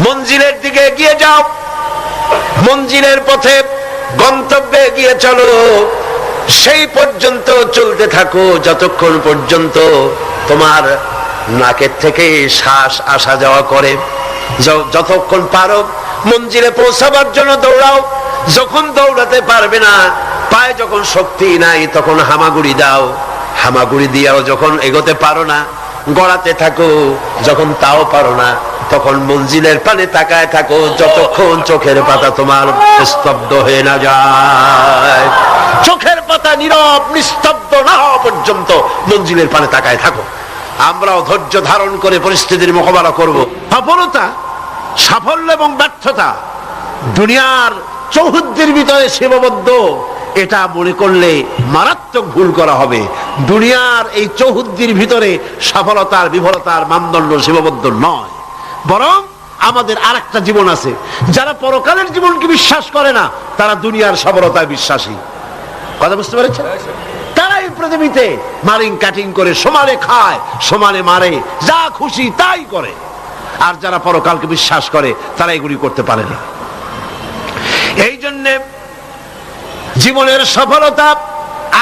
মঞ্জিলের দিকে এগিয়ে যাও। মঞ্জিলের পথে গন্তব্যে এগিয়ে চলো। সেই পর্যন্ত চলতে থাকো যতক্ষণ পর্যন্ত তোমার নাকের থেকে শ্বাস আসা যাওয়া করে। যতক্ষণ পারো মঞ্জিলে পৌঁছাবার জন্য দৌড়াও। যখন দৌড়াতে পারবে না, পায়ে যখন শক্তি নাই তখন হামাগুড়ি দাও। হামাগুড়ি দিয়াও যখন এগোতে পারো না, গড়াতে থাকো যখন তাও পারো না। তখন মঞ্জিলের পানে তাকায় থাকো, যতক্ষণ চোখের পাতা তোমার স্তব্ধ হয়ে না যায়। চোখের পাতা নীরব, নিস্তব্ধ না হওয়া পর্যন্ত মঞ্জিলের পানে তাকায় থাকো। আমরাও ধৈর্য ধারণ করে পরিস্থিতির মোকাবেলা করব। সফলতা, সাফল্য এবং ব্যর্থতা দুনিয়ার চৌহদ্দির ভিতরে সীমাবদ্ধ। এটা মনে করলে মারাত্মক ভুল করা হবে। দুনিয়ার এই চৌহদ্দির ভিতরে সফলতার, বিফলতার মানদণ্ড সীমাবদ্ধ নয়। বরং আমাদের আর একটা জীবন আছে। যারা পরকালের জীবনকে বিশ্বাস করে না, তারা দুনিয়ার সফলতায় বিশ্বাসী। কথা বুঝতে পেরেছেন? তারা এই পৃথিবীতে মারিং কাটিং করে সমানে খায়, সমানে মারে, যা খুশি তাই করে। আর যারা পরকালকে বিশ্বাস করে, তারা এগুলি করতে পারে না। এই জন্যে জীবনের সফলতা,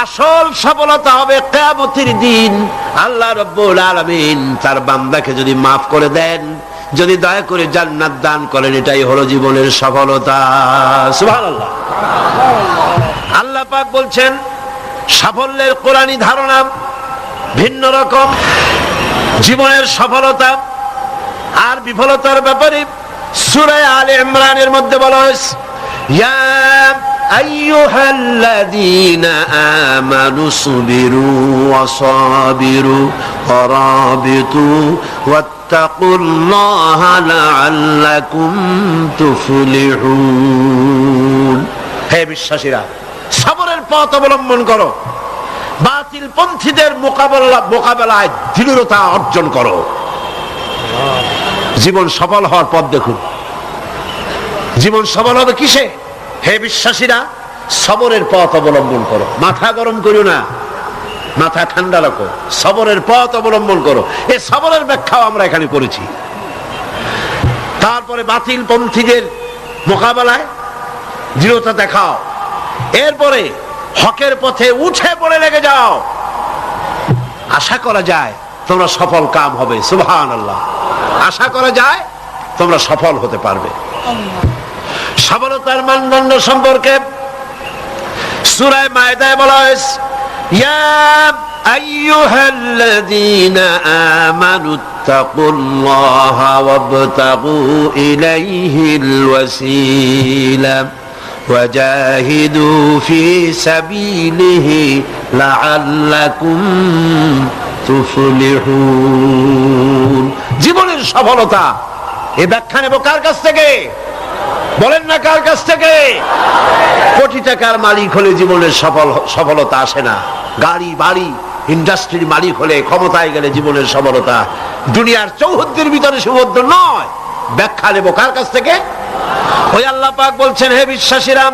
আসল সফলতা হবে কেয়ামতের দিন। আল্লাহ রব্বুল আলামিন তার বান্দাকে যদি মাফ করে দেন যদি দয়া করে জান্নাত দান করেন, এটাই হলো জীবনের সফলতা। আল্লাহ পাক বলছেন, সাফল্যের কোরআনী ধারণা ভিন্ন রকম, জীবনের সফলতা আর বিফলতার ব্যাপারে সূরা আলে ইমরানের মধ্যে বলা হয়েছে আমানু রাবিতু ওয়াত্তাকুল্লাহা লাআল্লাকুম তুফলিহুন হে বিশ্বাসীরা সবরের পথ অবলম্বন করো। বাতিল পন্থীদের মোকাবেলা মোকাবেলায় দৃঢ়তা অর্জন করো। জীবন সফল হওয়ার পথ দেখুন। জীবন সফল হবে কিসে? হে বিশ্বাসীরা সবরের পথ অবলম্বন করো। মাথা গরম করো না। মাথা ঠান্ডা রাখো। সবরের পথ অবলম্বন করো। এই সবরের ব্যাখ্যাও আমরা এখানে করেছি তারপরে বাতিল পন্থীদের মোকাবেলায় দৃঢ়তা দেখাও। এরপরে হকের পথে উঠে পড়ে লেগে যাও। আশা করা যায় তোমরা সফল কাম হবে। সুবহান আল্লাহ আশা করা যায় তোমরা সফল হতে পারবে। সফলতার মানদণ্ড সম্পর্কে সুরায় মায়দায় বলা হয়েছে ইয়া আইয়ুহাল্লাযীনা আমানু তাকুল্লাহা ওয়াবতাগু ইলাইহিল ওয়াসিলা وجاهدوا في سبيله لعلكم تفلحون জীবনের সফলতা এ ব্যাখ্যা নেব কার কাছ থেকে বলেন না কার কাছ থেকে? কোটি টাকার মালিক হলে জীবনের সফল, সফলতা আসে না। গাড়ি, বাড়ি, ইন্ডাস্ট্রির মালিক হলে ক্ষমতায় গেলে জীবনের সফলতা দুনিয়ার চৌহদ্দির ভিতরে সুবদ্ধ নয়। ব্যাখ্যা নেব কার কাছ থেকে? ওই আল্লাহ পাক বলছেন, হে বিশ্বাসীরা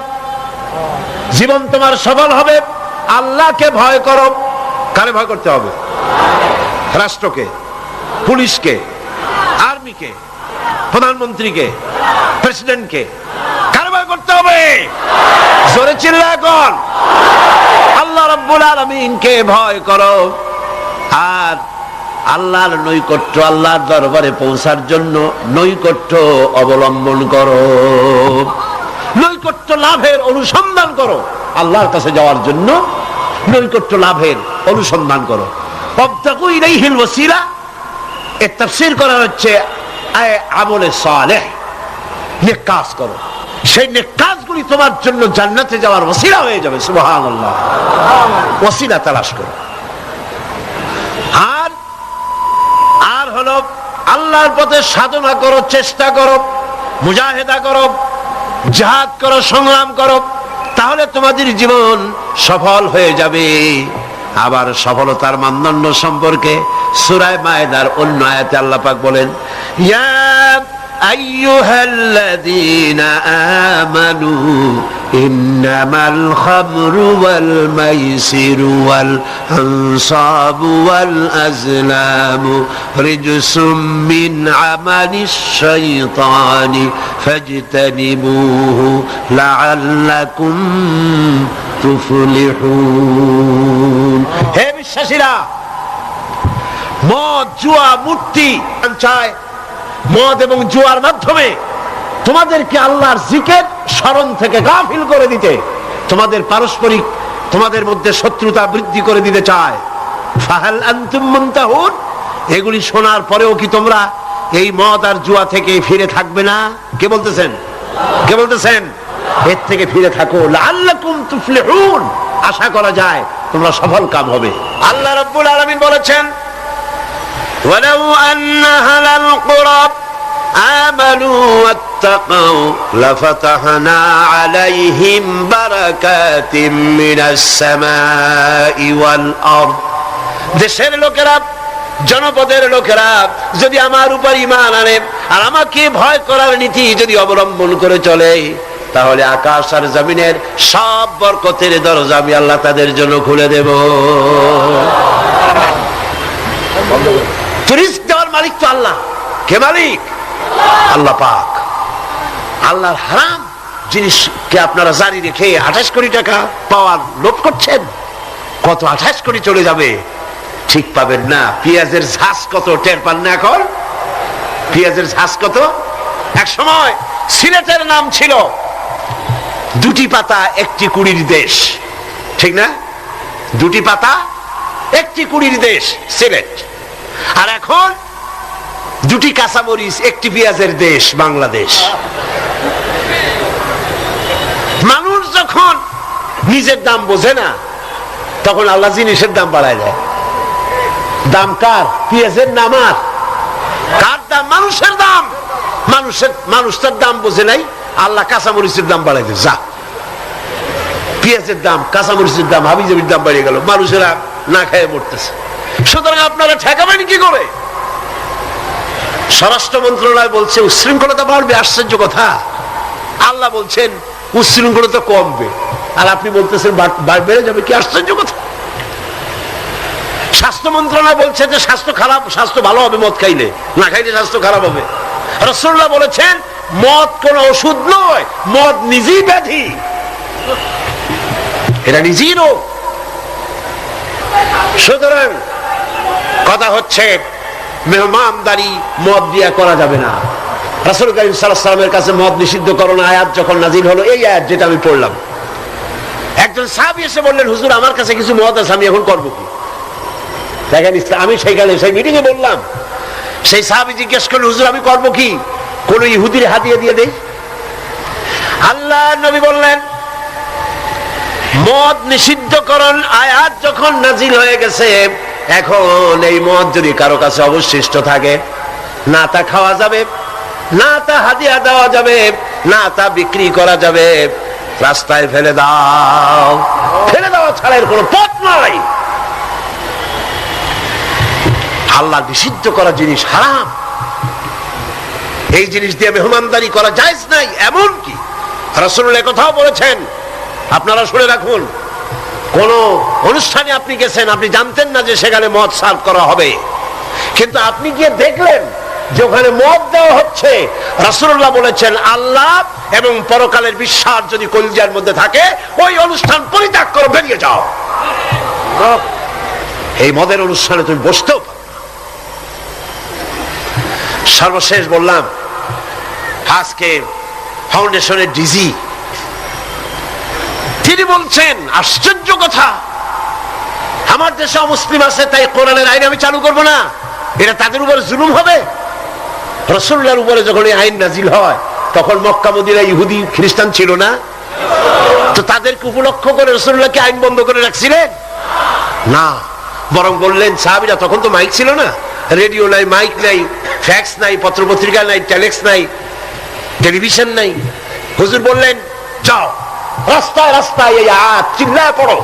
জীবন তোমার সফল হবে। আল্লাহকে ভয় করো। কারে ভয় করতে হবে? রাষ্ট্রকে, পুলিশকে, আর্মিকে। প্রধানমন্ত্রীকে প্রেসিডেন্টকে কারে ভয় করতে হবে। জোরে চিল্লা এখন। আল্লাহ রব্বুল আলমিনকে ভয় করো। আর আল্লাহর নৈকট্য আল্লাহর দরবারে পৌঁছার জন্য নৈকট্য অবলম্বন করো। নৈকট্য লাভের অনুসন্ধান করো। আল্লাহর কাছে যাওয়ার জন্য নৈকট্য লাভের অনুসন্ধান করো। অবতাকু ইলাইহিল ওয়াসিলা। এর তাফসীর করা হচ্ছে আমলে নেক কাজ করো। সেই নেক কাজগুলি তোমার জন্য জান্নাতে যাওয়ার ওসিলা হয়ে যাবে, সুবহানাল্লাহ। ওসিলা তালাশ করো। আর আর হলো আল্লাহর পথে সাধনা করো, চেষ্টা করো, মুজাহেদা করো, জাহাদ করো, সংগ্রাম করো, তাহলে তোমাদের জীবন সফল হয়ে যাবে। আবার সফলতার মানদণ্ড সম্পর্কে সুরায় মায়েদার অন্য আয়াতে আল্লাহ পাক বলেন, ইয়া আইয়ুহাল্লাযীনা আমানু ইন্নামাল খামরু ওয়াল মাইসিরু আজলামু রিজসুম মিন আমালিশ শাইতানি ফাজতানিবুহু লাআল্লাকুম তুফলিহুন. বিশ্বাসীরা মদ, জুয়া মূর্তি চায়। মদ এবং জুয়ার মাধ্যমে তোমাদেরকে আল্লাহর জিকের স্মরণ থেকে গাফিল করে দিতে, তোমাদের পারস্পরিক, তোমাদের মধ্যে শত্রুতা বৃদ্ধি করে দিতে চায়। এগুলি শোনার পরেও কি তোমরা এই মদ আর জুয়া থেকে ফিরে থাকবে না? কে বলতেছেন? কে বলতেছেন? এর থেকে ফিরে থাকো। লাআল্লাকুম তুফলিহুন। আশা করা যায় তোমরা সফল কাম হবে। আল্লাহ রাব্বুল আলামিন বলেছেন ولو أن أهل القرى آمنوا واتقوا لفتحنا عليهم بركات من السماء والأرض দেশের লোকেরা জনপদের লোকেরা যদি আমার উপর ইমান আনে আর আমাকে ভয় করার নীতি যদি অবলম্বন করে চলে তাহলে আকাশ আর জমিনের সব বরকতের দরজা আমি আল্লাহ তাদের জন্য খুলে দেব রিস্ক দেওয়ার মালিক তো আল্লাহ। কে মালিক? আল্লাহ পাক। আল্লাহর হারাম জিনিসকে আপনারা জারি রেখে আঠাশ কোটি টাকা পাওয়ার লোভ করছেন। কত আঠাশ কোটি চলে যাবে? ঠিক পাবেন না। পেঁয়াজের ঝাঁস কত? টের পান না এখন? পেঁয়াজের ঝাঁস কত? এক সময় সিলেটের নাম ছিল দুটি পাতা, একটি কুড়ির দেশ। ঠিক না? দুটি পাতা, একটি কুড়ির দেশ, সিলেট। আর এখন দুটি কাঁচামরিচ, একটি পেঁয়াজের দেশ, বাংলাদেশ। মানুষ যখন নিজের দাম বোঝে না, তখন আল্লাহ জিনিসের দাম বাড়ায় দেয়। দাম কার? পেঁয়াজের নাম আর। কার দাম? মানুষের দাম। মানুষের মানুষ তার দাম বোঝে নাই, আল্লাহ কাঁচামরিচের দাম বাড়াই দেয়। যা। পেঁয়াজের দাম, কাঁচামরিচের দাম, হাবিজাবির দাম বাড়িয়ে গেল। মানুষেরা না খেয়ে মরতেছে। সুতরাং আপনারা ঠেকাবেন কি করে? স্বরাষ্ট্র মন্ত্রণালয় বলছে উশৃঙ্খলতা বাড়বে, আশ্চর্য কথা। আল্লাহ বলছেন উশৃঙ্খলতা কমবে। আর আপনি বলতেছেন, বাড়- যাবে, কি আশ্চর্য কথা। স্বাস্থ্য মন্ত্রণালয় বলছে যে, স্বাস্থ্য খারাপ, স্বাস্থ্য ভালো হবে, মদ খাইলে। না খাইলে স্বাস্থ্য খারাপ হবে। রসুল্লাহ বলেছেন, মদ কোন ওষুধ নয়, মদ নিজেই ব্যাধি। এটা নিজেই রোগ। সুতরাং কথা হচ্ছে, মেহমানদারি মদ দিয়া করা যাবে না। রাসুল করিম সাল্লামের কাছে মদ নিষিদ্ধ করোনা আয়াত যখন নাজিল হলো, এই আয়াত যেটা আমি পড়লাম। একজন সাহাবি এসে বললেন, হুজুর, আমার কাছে কিছু মদ আছে, আমি এখন করব কি? দেখেন আমি সেইখানে, সেই মিটিং এ বললাম। সেই সাহাবি জিজ্ঞেস করল হুজুর, আমি করব কি? কোন ইহুদির হাতিয়ে দিয়ে দেই? আল্লাহ নবী বললেন, মদ নিষিদ্ধকরণ আয়াত যখন নাজিল হয়ে গেছে এখন এই মদ যদি কারও কাছে অবশিষ্ট থাকে, না তা খাওয়া যাবে, না তা হাদিয়া দেওয়া যাবে, না তা বিক্রি করা যাবে, রাস্তায় ফেলে দাও। ফেলে দেওয়া ছাড়া এর কোনো পথ নাই। আল্লাহ নিষিদ্ধ করা জিনিস হারাম। এই জিনিস দিয়ে মেহমানদারি করা যায় নাই এমন কি রসুল কথাও বলেছেন, আপনারা শুনে রাখুন কোন অনুষ্ঠানে আপনি গেছেন, আপনি জানতেন না যে সেখানে মদ সার্ভ করা হবে। কিন্তু আপনি গিয়ে দেখলেন যে ওখানে মদ দেওয়া হচ্ছে। রাসুল্লাহ বলেছেন, আল্লাহ এবং পরকালের বিশ্বাস যদি কলিজার মধ্যে থাকে, ওই অনুষ্ঠান পরিত্যাগ করে, বেরিয়ে যাও। এই মদের অনুষ্ঠানে তুমি বসতেও সর্বশেষ বললাম, আজকে ফাউন্ডেশনের ডিজি তিনি বলছেন, আশ্চর্য কথা। আমার দেশে মুসলিম আছে, তাই কোরআনের আইন আমি চালু করব না। এটা তাদের উপরে জুলুম হবে। রসুল্লার উপরে যখন এই আইন নাজিল হয়, তখন মক্কা মদিনা ইহুদি, খ্রিস্টান ছিল না। তো তাদেরকে উপলক্ষ করে রসুল্লাহকে আইন বন্ধ করে রাখছিলেন? না। বরং বললেন, সাহাবিরা তখন তো মাইক ছিল না। রেডিও নাই, মাইক নাই, ফ্যাক্স নাই, পত্রপত্রিকা নাই, টেলেক্স নাই, টেলিভিশন নাই। হুজুর বললেন, যাও। রাস্তায় রাস্তায় এই আয়াত, চিল্লায় পড়ো।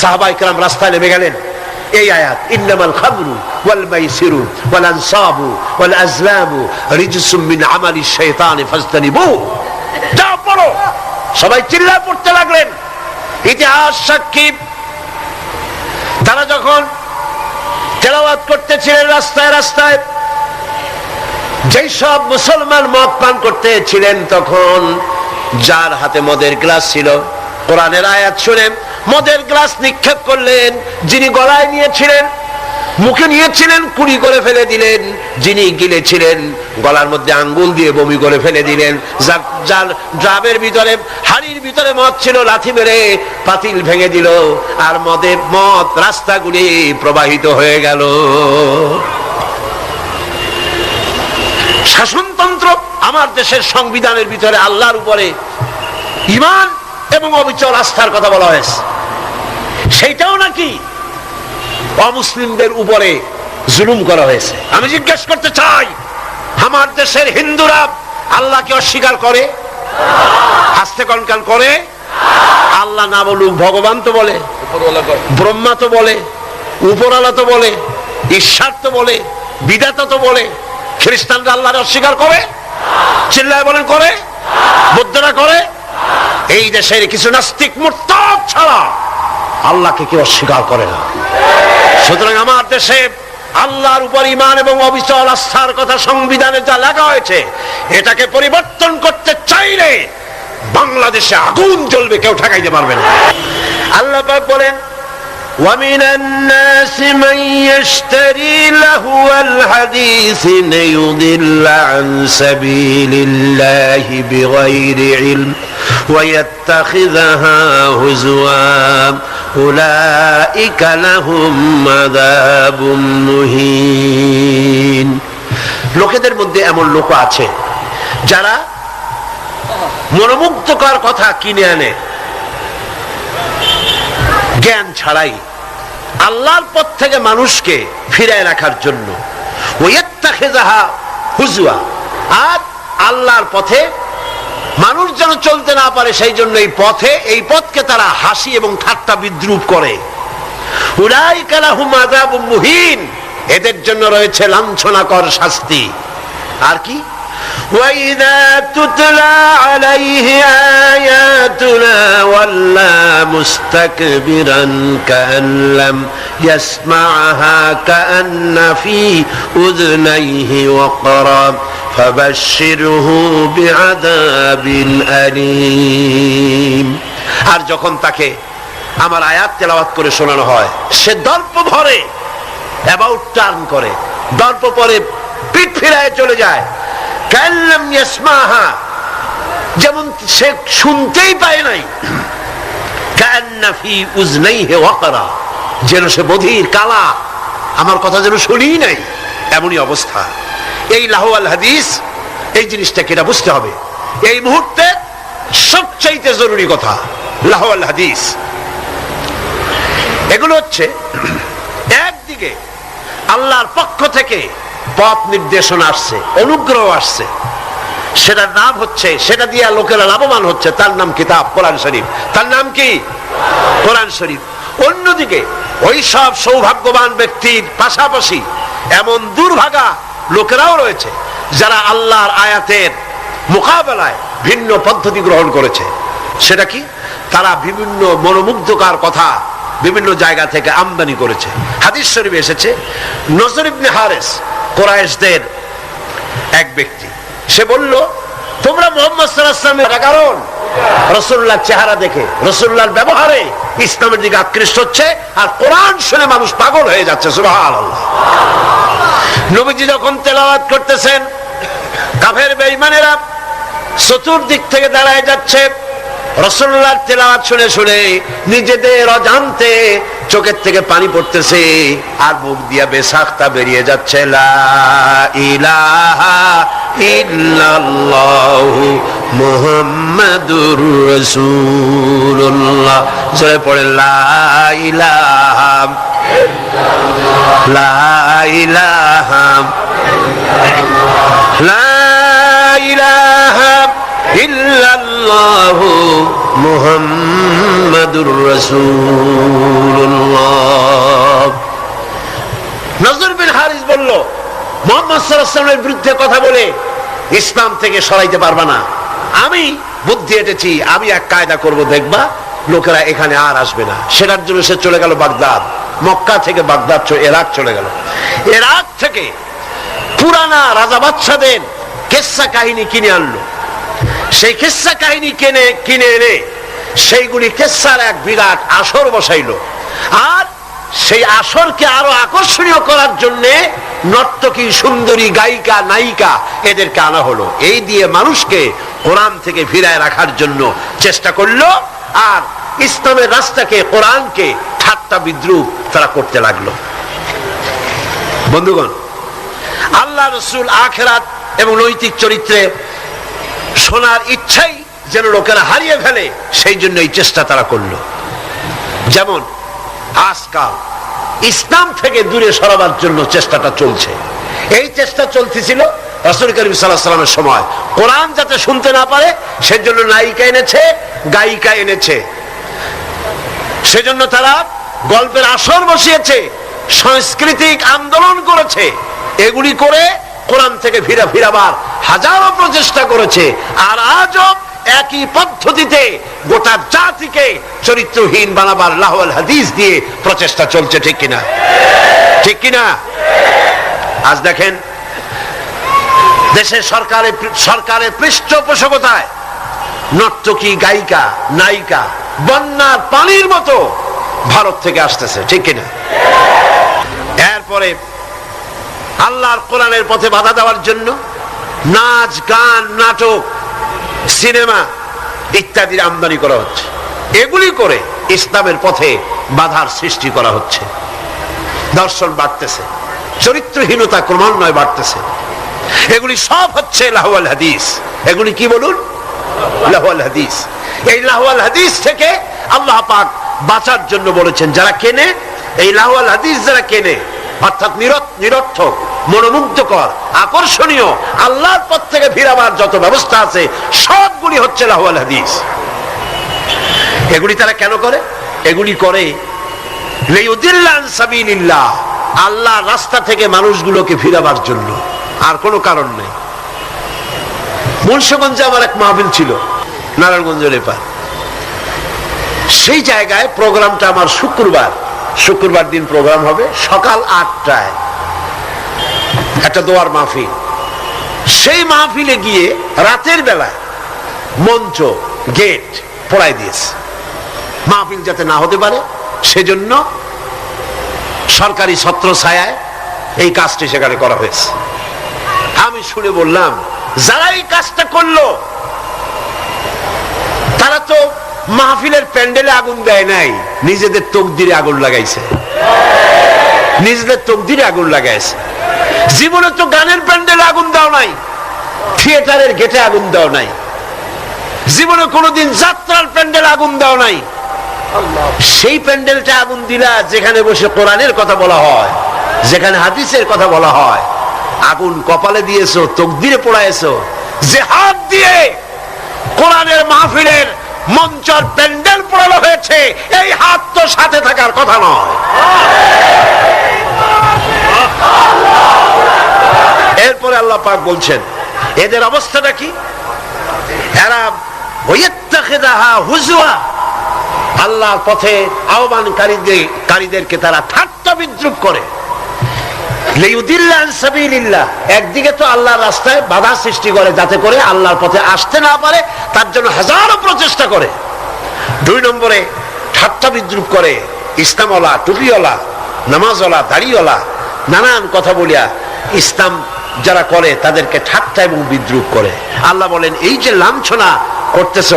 সাহাবা ইকরাম রাস্তায় নেমে গেলেন। এই আয়াত, ইন্নামাল খামরু ওয়াল মাইসিরু ওয়াল আনসাবু ওয়াল আজলামু রিজসুম মিন আমালি শাইতানি ফাজতানিবু। যাও, পড়ো। সবাই চিল্লা পড়তে লাগলেন। ইতিহাস সাক্ষী। তারা যখন তেলাওয়াত করতেছিলেন রাস্তায় রাস্তায়, যেই সব মুসলমান মদ পান করতেছিলেন, তখন যার হাতে মদের গ্লাস ছিল। কোরআনের আয়াত শুনে মদের গ্লাস নিক্ষেপ করলেন, যিনি গলায় নিয়েছিলেন, মুখে নিয়েছিলেন, কুড়ি করে ফেলে দিলেন, যিনি গিলেছিলেন, গলার মধ্যে আঙ্গুল দিয়ে বমি করে ফেলে দিলেন। যার- ড্রামের ভিতরে, হাড়ির ভিতরে মদ ছিল, লাথি মেরে পাতিল ভেঙে দিল, আর মদের মদ রাস্তাগুলি প্রবাহিত হয়ে গেল। শাসনতন্ত্র আমার দেশের সংবিধানের ভিতরে আল্লাহর উপরে ইমান এবং অবিচল আস্থার কথা বলা হয়েছে। সেইটাও নাকি অমুসলিমদের উপরে জুলুম করা হয়েছে। আমি জিজ্ঞেস করতে চাই, আমার দেশের হিন্দুরা আল্লাহকে অস্বীকার করে? আস্তে কনকান করে? আল্লাহ না বলুক, ভগবান তো বলে, ব্রহ্মা তো বলে উপরালা তো বলে, ঈশ্বর তো বলে, বিধাতা তো বলে, খ্রিস্টানরা আল্লাহর অস্বীকার করে? চিল্লায় বলেন করে? বৌদ্ধরা করে? এই দেশের কিছু নাস্তিক ছাড়া আল্লাহকে কেউ অস্বীকার করে না। সুতরাং আমার দেশে আল্লাহর উপর ইমান এবং অবিচল আস্থার কথা সংবিধানে যা লেখা হয়েছে, এটাকে পরিবর্তন করতে চাইলে বাংলাদেশে আগুন জ্বলবে, কেউ ঠেকাইতে পারবে না। আল্লাহ বলেন ومن الناس من يشتري لهو الحديث ليضل عن سبيل الله بغير علم ويتخذها هزوا أولئك لهم عذاب مهين লোকেদের মধ্যে এমন লোক আছে যারা মনোমুগ্ধকর কথা কিনে আনে জ্ঞান ছাড়াই আল্লাহর পথ থেকে মানুষকে ফিরায় রাখার জন্য। আর আল্লাহর পথে মানুষ যেন চলতে না পারে, সেই জন্য এই পথে, এই পথকে তারা হাসি এবং ঠাট্টা বিদ্রুপ করে। মুহিন। এদের জন্য রয়েছে লাঞ্ছনাকর শাস্তি। আর কি? وإذا تتلى عليه آياتنا ولى مستكبرا كأن لم يسمعها كأن في أذنيه وقرا فبشره بعذاب أليم আর যখন তাকে আমার আয়াত তেলাওয়াত করে শোনানো হয় সে দর্প ভরে অ্যাবাউট টার্ন করে দর্প পরে পিঠ ফিরায় চলে যায় কাল্লাম ইয়াসমাহা যেমন সে শুনতেই পায় নাই। যেন সে বধির কালা। আমার কথা যেন শুনি নাই। এমনই অবস্থা। এই লাহওয়াল হাদিস, এই জিনিসটাকে এটা বুঝতে হবে। এই মুহূর্তে সবচাইতে জরুরি কথা, লাহওয়াল হাদিস। এগুলো হচ্ছে, একদিকে আল্লাহর পক্ষ থেকে পথ নির্দেশনা আসছে, অনুগ্রহ আসছে। সেটার নাম হচ্ছে, সেটা দিয়ে লোকেরা লাভবান হচ্ছে, তার নাম কিতাব, কোরআন শরীফ। তার নাম কি? কোরআন শরীফ। অন্যদিকে, ওই সব সৌভাগ্যবান ব্যক্তির পাশাপাশি এমন দুর্ভাগা লোকেরাও রয়েছে, যারা আল্লাহর আয়াতের মোকাবেলায় ভিন্ন পদ্ধতি গ্রহণ করেছে। সেটা কি? তারা বিভিন্ন মনোমুগ্ধকার কথা বিভিন্ন জায়গা থেকে আমদানি করেছে। হাদিস শরীফ এসেছে, নজর ইবনে হারেস কোরআশদের এক ব্যক্তি। সে বলল, তোমরা মোহাম্মদ সাল্লাহামের কারণ? রসুল্লাহ চেহারা দেখে রসুল্লাহর ব্যবহারে ইসলামের দিকে আকৃষ্ট হচ্ছে আর কোরআন শুনে মানুষ পাগল হয়ে যাচ্ছে নবীজি যখন তেলাওয়াত করতেছেন, কাফের বেঈমানেরা চতুর্দিক থেকে দাঁড়ায় যাচ্ছে। রসুল্লাহর তেলাওয়াত শুনে শুনে নিজেদের অজান্তে চোখের থেকে পানি পড়তেছে, আর মুখ দিয়া বেসাখতা বেরিয়ে যাচ্ছে মুহাম্মাদুর রাসূলুল্লাহ। জোরে পড়ে, লা ইলাহা লা ইলাহা লা ইলাহা মুহাম্মাদুর রাসূলুল্লাহ। নজর বিন হারিস বলল, মোহাম্মদ সাল্লাল্লাহু বিরুদ্ধে কথা বলে ইসলাম থেকে সরাইতে না। আমি বুদ্ধি এটেছি, আমি এক কায়দা করব, দেখবা লোকেরা এখানে আর আসবে না। সেটার জন্য সে চলে গেল বাগদাদ, মক্কা থেকে বাগদাদ এরাক চলে গেল। এরাক থেকে পুরানা রাজা বাচ্চাদের কেসা কাহিনী কিনে আনলো। সেই কেসা কাহিনী কিনে কিনে এনে সেইগুলি কেসার এক বিরাট আসর বসাইলো। আর সেই আসরকে আরও আকর্ষণীয় করার জন্য নর্তকী, সুন্দরী, গায়িকা, নায়িকা এদেরকে আনা হলো। এই দিয়ে মানুষকে কোরআন থেকে ফিরায় রাখার জন্য চেষ্টা করল আর ইসলামের রাস্তাকে, কোরআনকে ঠাট্টা বিদ্রুপ তারা করতে লাগল। বন্ধুগণ, আল্লাহ রসুল আখেরাত এবং নৈতিক চরিত্রে শোনার ইচ্ছাই যেন লোকেরা হারিয়ে ফেলে, সেই জন্য এই চেষ্টা তারা করল। যেমন, আজকাল ইসলাম থেকে দূরে সরাবার জন্য চেষ্টাটা চলছে। এই চেষ্টা চলতেছিল রসুল করিম সাল্লামের সময়। কোরআন যাতে শুনতে না পারে, সেজন্য নায়িকা এনেছে, গায়িকা এনেছে। সেজন্য তারা গল্পের আসর বসিয়েছে, সাংস্কৃতিক আন্দোলন করেছে। এগুলি করে কোরআন থেকে ফিরা ফিরাবার হাজারো প্রচেষ্টা করেছে, আর আজও একই পদ্ধতিতে গোটা জাতিকে চরিত্রহীন বানাবার লাহওয়াল হাদিস দিয়ে প্রচেষ্টা চলছে, ঠিক কিনা? ঠিক কিনা? আজ দেখেন, দেশের সরকারের সরকারের পৃষ্ঠপোষকতায় নর্তকী, গায়িকা, নায়িকা, বন্যার পানির মতো ভারত থেকে আসতেছে, ঠিক কিনা? এরপরে আল্লাহর কোরআনের পথে বাধা দেওয়ার জন্য নাচ, গান, নাটক, সিনেমা ইত্যাদির আমদানি করা হচ্ছে। এগুলি করে ইসলামের পথে বাধার সৃষ্টি করা হচ্ছে। দর্শন বাড়তেছে, চরিত্রহীনতা ক্রমান্বয়ে বাড়তেছে। এগুলি সব হচ্ছে লাহওয়াল হাদিস। এগুলি কি বলুন? লাহওয়াল হাদিস। এই লাহওয়াল হাদিস থেকে আল্লাহ পাক বাঁচার জন্য বলেছেন, যারা কেনে, এই লাহওয়াল হাদিস যারা কেনে অর্থাৎ নিরর্থক, মনোমুগ্ধকর, আকর্ষণীয়, আল্লাহর পথ থেকে ফিরাবার যত ব্যবস্থা আছে, সবগুলি হচ্ছে হাদিস। এগুলি তারা কেন করে? এগুলি করে আল্লাহ রাস্তা থেকে মানুষগুলোকে ফিরাবার জন্য। আর কোনো কারণ নেই। মুন্সগঞ্জে আমার এক মাহবিল ছিল, নারায়ণগঞ্জের এপার। সেই জায়গায় প্রোগ্রামটা আমার শুক্রবার। শুক্রবার দিন প্রোগ্রাম হবে সকাল আটটায়। একটা দোয়ার মাহফিল। সেই মাহফিলে গিয়ে রাতের বেলায় মঞ্চ, গেট পড়াই দিয়েছে। মাহফিল যাতে না হতে পারে, সেজন্য সরকারি ছত্র ছায়ায় এই কাজটি সেখানে করা হয়েছে। আমি শুনে বললাম, যারা এই কাজটা করল, তারা তো মাহফিলের প্যান্ডেলে আগুন দেয় নাই, নিজেদের তকদিরে আগুন লাগাইছে। নিজেদের তকদিরে আগুন লাগাইছে। জীবনে তো গানের প্যান্ডেলে আগুন দাও নাই, থিয়েটারের গেটে আগুন দাও নাই। জীবনে কোনোদিন যাত্রার প্যান্ডেল আগুন দাও নাই। সেই প্যান্ডেলটা আগুন দিলা যেখানে বসে কোরআনের কথা বলা হয়, যেখানে হাদিসের কথা বলা হয়। আগুন কপালে দিয়েছ, তকদিরে পড়াইছো। যে হাত দিয়ে কোরআনের মাহফিলের মঞ্চর প্যান্ডেল পড়ানো হয়েছে। এই হাত তো সাথে থাকার কথা নয়। এরপরে আল্লাহ পাক বলছেন, এদের অবস্থাটা কি? আল্লাহর পথে আহ্বানকারীদের কারীদেরকে তারা ঠাট্টা বিদ্রুপ করে। একদিকে তো আল্লাহর রাস্তায় বাধা সৃষ্টি করে যাতে করে আল্লাহর পথে আসতে না পারে, তার জন্য হাজারো প্রচেষ্টা করে। দুই নম্বরে ঠাট্টা বিদ্রুপ করে, ইসলামওয়ালা, টুপিওয়ালা, নামাজওয়ালা, দাড়িওয়ালা, নানান কথা বলিয়া ইসলাম যারা করে, তাদেরকে ঠাট্টা এবং বিদ্রুপ করে। আল্লাহ বলেন, এই যে লাঞ্ছনা করতেছ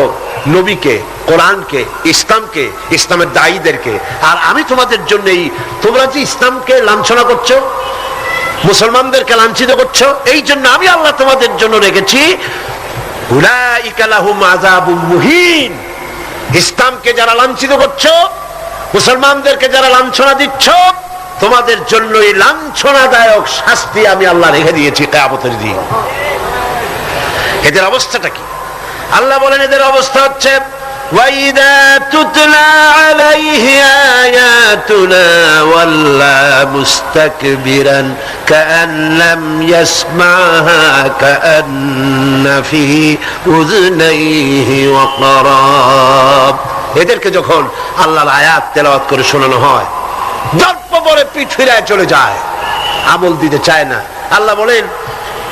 নবীকে, কোরআনকে, ইসলামকে, ইসলামের দায়ীদেরকে, আর আমি তোমাদের জন্য এই তোমরা যে ইসলামকে লাঞ্ছনা করছ মুসলমানদেরকে লাঞ্ছিত করছ? এই জন্য আমি আল্লাহ তোমাদের জন্য রেখেছি ইসলামকে যারা লাঞ্ছিত করছ, মুসলমানদেরকে যারা লাঞ্ছনা দিচ্ছ, তোমাদের জন্য এই লাঞ্ছনাদায়ক শাস্তি আমি আল্লাহ রেখে দিয়েছি কেয়ামতের দিন। এদের অবস্থাটা কি? আল্লাহ বলেন, এদের অবস্থা হচ্ছে وإذا تتلى عليه آياتنا ولى مستكبرا كأن لم يسمعها كأن في أذنيه وقراب এদেরকে যখন আল্লাহর আয়াত তেলাওয়াত করে শোনানো হয় দর্প পরে পিঠ ফিরায় চলে যায় আমল দিতে চায় না আল্লাহ বলেন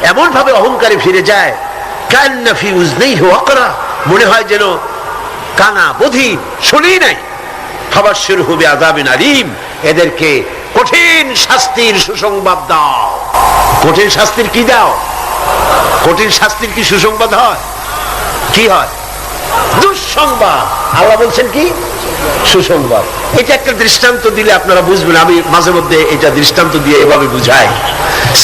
এমন ভাবে অহংকারী ফিরে যায় কান্না ফি উজনেই ওয়াকরা মনে হয় যেন কানা বধি শুনি নাই। খাবার শুরু হবে আদাবিন আলিম, এদেরকে কঠিন শাস্তির সুসংবাদ দাও। কঠিন শাস্তির কি দাও? কঠিন শাস্তির কি সুসংবাদ হয়? কি হয়? দুঃসংবাদ। আল্লাহ বলছেন কি? সুসংবাদ। এটা একটা দৃষ্টান্ত দিলে আপনারা বুঝবেন, আমি মাঝে মধ্যে এটা দৃষ্টান্ত দিয়ে এভাবে বুঝাই।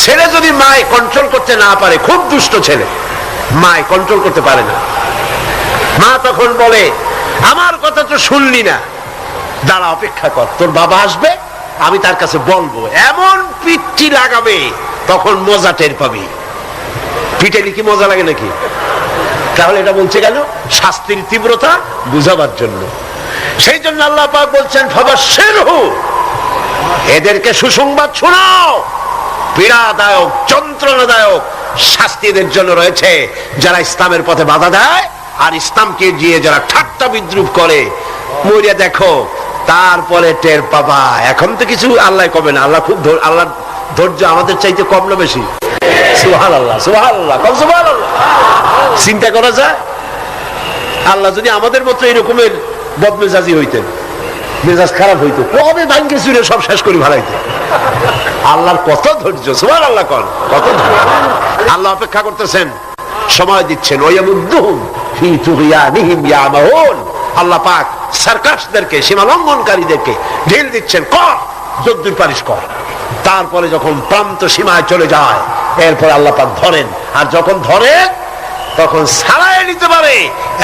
ছেলে যদি মায় কন্ট্রোল করতে না পারে, খুব দুষ্ট ছেলে, মায় কন্ট্রোল করতে পারে না। মা তখন বলে, আমার কথা তো শুনলি না। দাঁড়া, অপেক্ষা কর, তোর বাবা আসবে, আমি তার কাছে বলব, এমন পিঠটি লাগাবে, তখন মজা টের পাবি। পিঠে কি মজা লাগে নাকি? তাহলে এটা বলছে কেন? শাস্তির তীব্রতা বুঝাবার জন্য। সেই জন্য আল্লাহ পাক বলছেন ফবাসের এদেরকে সুসংবাদ শোনাও। পীড়াদায়ক, যন্ত্রণাদায়ক শাস্তি এদের জন্য রয়েছে। যারা ইসলামের পথে বাধা দেয় আর ইসলামকে গিয়ে যারা ঠাট্টা বিদ্রুপ করে, মরিয়া দেখো, তারপরে টের পাবা। এখন তো কিছু আল্লাহ কবে না। আল্লাহ খুব আল্লাহ ধৈর্য আমাদের চাইতে কম না বেশি। সুহাল আল্লাহ সুহাল আল্লাহ কম আল্লাহ চিন্তা করা যায়? আল্লাহ যদি আমাদের মতো এরকমের বদমেজাজি হইতেন, মেজাজ খারাপ হইতো, কবে ভাঙ্গে চুরে সব শেষ করে ভালাইতে আল্লাহর কত ধৈর্য সুমান আল্লাহ কর কত। আল্লাহ অপেক্ষা করতেছেন, সময় দিচ্ছেন। ওয়ামুদ্দুহুম আল্লাহ পাক সার্কাসদেরকে সীমা লঙ্ঘনকারীদেরকে ঢিল দিচ্ছেন, কর কর। তারপরে যখন প্রান্ত সীমায় চলে যায়, এরপরে আল্লাহ পাক ধরেন। আর যখন ধরেন তখন সারায় নিতে পারে।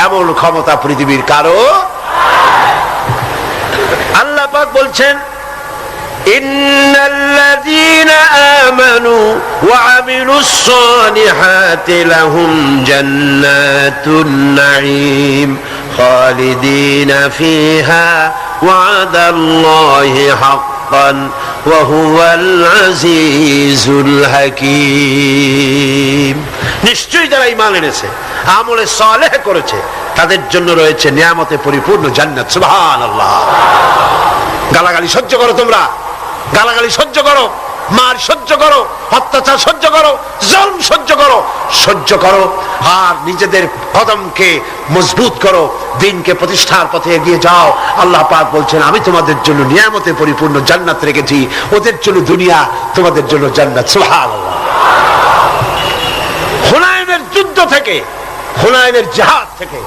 এমন ক্ষমতা পৃথিবীর কারও আল্লাহ পাক বলছেন إن الذين آمنوا وعملوا الصالحات لهم جنات النعيم خالدين فيها وعد الله حقا وهو العزيز الحكيم নিশ্চয়ই যারা ইমান এনেছে আমলে সালেহ করেছে তাদের জন্য রয়েছে নিয়ামতে পরিপূর্ণ জান্নাত সুবহানাল্লাহ গালাগালি সহ্য করো তোমরা গালাগালি সহ্য করো, মার সহ্য করো, অত্যাচার সহ্য করো, জলম সহ্য করো সহ্য করো আর নিজেদের কদমকে মজবুত করো, দিনকে প্রতিষ্ঠার পথে এগিয়ে যাও। আল্লাহ পাক বলছেন, আমি তোমাদের জন্য নিয়ামতে পরিপূর্ণ জান্নাত রেখেছি। ওদের জন্য দুনিয়া, তোমাদের জন্য জান্নাত। সুবহানাল্লাহ। হুনায়নের যুদ্ধ থেকে হুনায়নের জাহাজ থেকে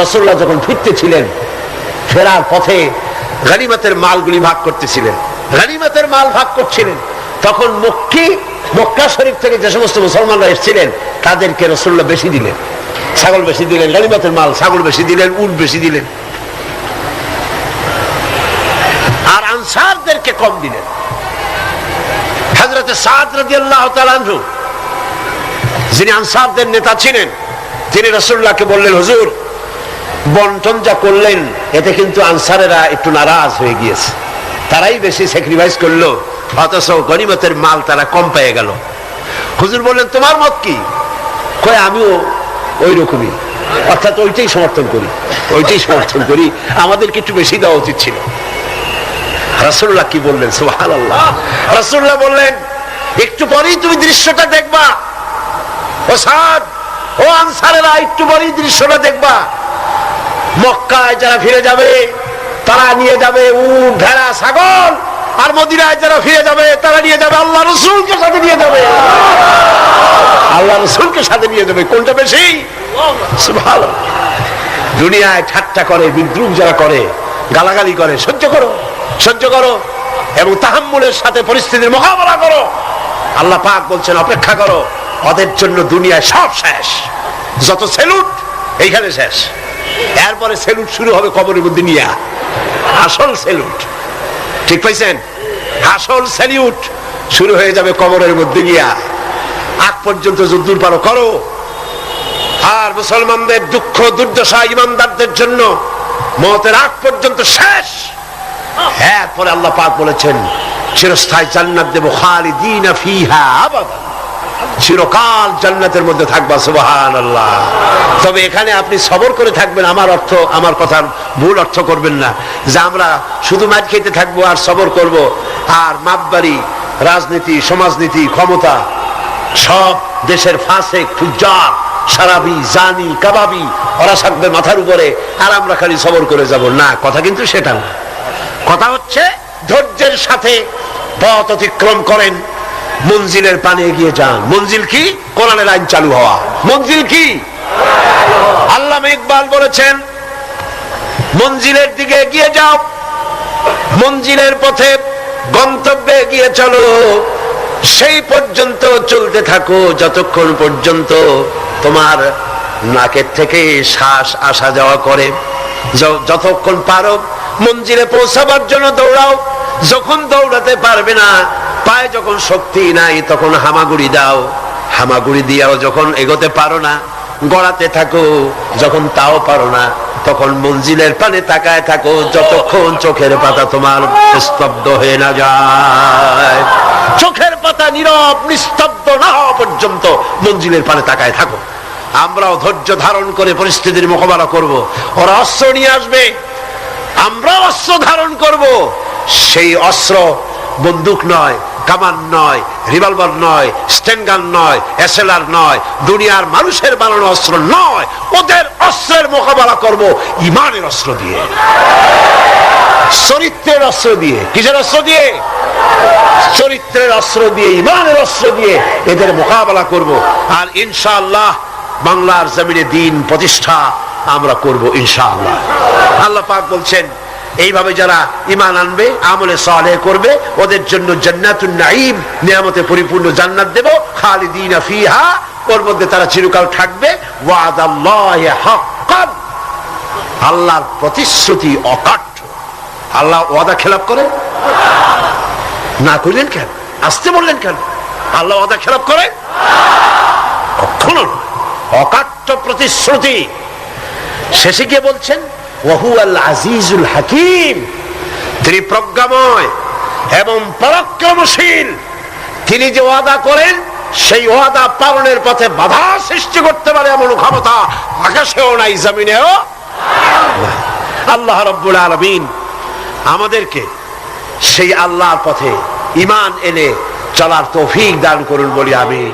রসুল্লাহ যখন ফিরতেছিলেন ফেরার পথে গানিমাতের মালগুলি ভাগ করতেছিলেন। গানিমাতের মাল ভাগ করছিলেন। তখন মক্কি, মক্কা শরীফ থেকে যে সমস্ত মুসলমানরা এসেছিলেন, তাদেরকে রসুল্লাহ বেশি দিলেন। ছাগল বেশি দিলেন, গানিমাতের মাল, ছাগল বেশি দিলেন, উট বেশি দিলেন। আর আনসারদেরকে কম দিলেন। যিনি আনসারদের নেতা ছিলেন, তিনি রসুল্লাহকে বললেন, হুজুর, বন্টন যা করলেন, এতে কিন্তু আনসারেরা একটু নারাজ হয়ে গিয়েছে। তারাই বেশি স্যাক্রিফাইস করল, অথচ গনিমতের মাল তারা কম পেয়ে গেল। হুজুর বললেন, তোমার মত কি? কয়, আমিও ওই রকমই অর্থাৎ ওইটাই সমর্থন করি, ওইটাই সমর্থন করি, আমাদেরকে একটু বেশি দেওয়া উচিত ছিল। রাসুল্লাহ কি বললেন? সুহান আল্লাহ রাসুল্লাহ বললেন, একটু পরেই তুমি দৃশ্যটা দেখবা। ও সাদ, ও আনসারেরা, একটু পরেই দৃশ্যটা দেখবা। মক্কায় যারা ফিরে যাবে তারা নিয়ে যাবে উট ভেড়া, ছাগল। আর মদিনায় যারা ফিরে যাবে, তারা নিয়ে যাবে আল্লাহ রসুলকে সাথে নিয়ে যাবে। আল্লাহ রসুলকে সাথে নিয়ে যাবে। কোনটা বেশি? সুবহানাল্লাহ। দুনিয়ায় ঠাট্টা করে, বিদ্রুপ যারা করে, গালাগালি করে, সহ্য করো সহ্য করো। এবং তাহাম্মুলের সাথে পরিস্থিতির মোকাবেলা করো। আল্লাহ পাক বলছেন, অপেক্ষা করো। ওদের জন্য দুনিয়ায় সব শেষ। যত সেলুট, এইখানে শেষ। এরপরে সেলুট শুরু হবে কবরের মধ্যে নিয়ে। আসল সেলুট ঠিক পাইছেন? আসল স্যালিউট শুরু হয়ে যাবে কবরের মধ্যে গিয়া। আগ পর্যন্ত যদ্দুর পারো করো। আর মুসলমানদের দুঃখ, দুর্দশা, ইমানদারদের জন্য মতের আগ পর্যন্ত শেষ। হ্যাঁ পরে আল্লাহ পাক বলেছেন, চিরস্থায়ী জান্নাত দেব খালিদিন ফিহা আবাদা চিরকাল জান্নাতের মধ্যে থাকবা সুবহান আল্লাহ তবে এখানে আপনি সবর করে থাকবেন, আমার অর্থ, আমার কথার ভুল অর্থ করবেন না। যে আমরা শুধু মাছ খেতে থাকব আর সবর করব, আর মাপবাড়ি, রাজনীতি, সমাজনীতি, ক্ষমতা, সব দেশের ফাঁসে ফুজার সারাবি, জানি, কাবাবি, ওরা থাকবে মাথার উপরে, আর আমরা খালি সবর করে যাব। না, কথা কিন্তু সেটা না। কথা হচ্ছে, ধৈর্যের সাথে পথ অতিক্রম করেন। মঞ্জিলের পানে এগিয়ে যান। মঞ্জিল কি? কোরআনের আইন চালু হওয়া। মঞ্জিল কি? আল্লাহ ইকবাল বলেছেন, মঞ্জিলের দিকে এগিয়ে যাও। মঞ্জিলের পথে গন্তব্যে এগিয়ে চলো। সেই পর্যন্ত চলতে থাকো, যতক্ষণ পর্যন্ত তোমার নাকের থেকে শ্বাস আসা যাওয়া করে। যতক্ষণ পারো মঞ্জিলে পৌঁছাবার জন্য দৌড়াও। যখন দৌড়াতে পারবে না পায়ে যখন শক্তি নাই, তখন হামাগুড়ি দাও। হামাগুড়ি দিয়াও যখন এগোতে পারো না, গড়াতে থাকো, যখন তাও পারো না, তখন মঞ্জিলের পানে তাকায় থাকো, যতক্ষণ চোখের পাতা তোমার স্তব্ধ হয়ে না যায়। চোখের পাতা নীরব, নিস্তব্ধ না হওয়া পর্যন্ত মঞ্জিলের পানে তাকায় থাকো। আমরাও ধৈর্য ধারণ করে পরিস্থিতির মোকাবেলা করব। ওরা অস্ত্র নিয়ে আসবে। আমরাও অস্ত্র ধারণ করব। সেই অস্ত্র বন্দুক নয় কামান নয়, রিভলভার নয় স্টেঙ্গান নয়, এসএলআর নয়, দুনিয়ার মানুষের বানানো অস্ত্র নয়, ওদের অস্ত্রের মোকাবেলা করব ইমানের অস্ত্র দিয়ে। চরিত্রের অস্ত্র দিয়ে। কিসের অস্ত্র দিয়ে? চরিত্রের অস্ত্র দিয়ে, ইমানের অস্ত্র দিয়ে এদের মোকাবেলা করব। আর ইনশাআল্লাহ বাংলার জমিনে দিন প্রতিষ্ঠা আমরা করব ইনশাআল্লাহ। আল্লাহ পাক বলছেন এইভাবে যারা ইমান আনবে, আমলে সালে করবে, ওদের জন্য জান্নাতুন নাঈম, নিয়ামতে পরিপূর্ণ জান্নাত দেব, খালিদিনা ওর মধ্যে তারা চিরকাল থাকবে আল্লাহর প্রতিশ্রুতি অকাঠ্য। আল্লাহ ওয়াদা খেলাপ করে? না করলেন কেন? আসতে বললেন কেন? আল্লাহ ওয়াদা খেলাপ করে? কখনো নয়। অকাট্য প্রতিশ্রুতি। শেষে গিয়ে বলছেন আজিজুল হাকিম। তিনি প্রজ্ঞাময় এবং পরাক্রমশীল। তিনি যে ওয়াদা করেন, সেই ওয়াদা পালনের পথে বাধা সৃষ্টি করতে পারে এমন ক্ষমতা আকাশেও নাই, জমিনেও। আল্লাহ রব্বুল আলমিন আমাদেরকে সেই আল্লাহর পথে ইমান এনে চলার তৌফিক দান করুন বলি আমি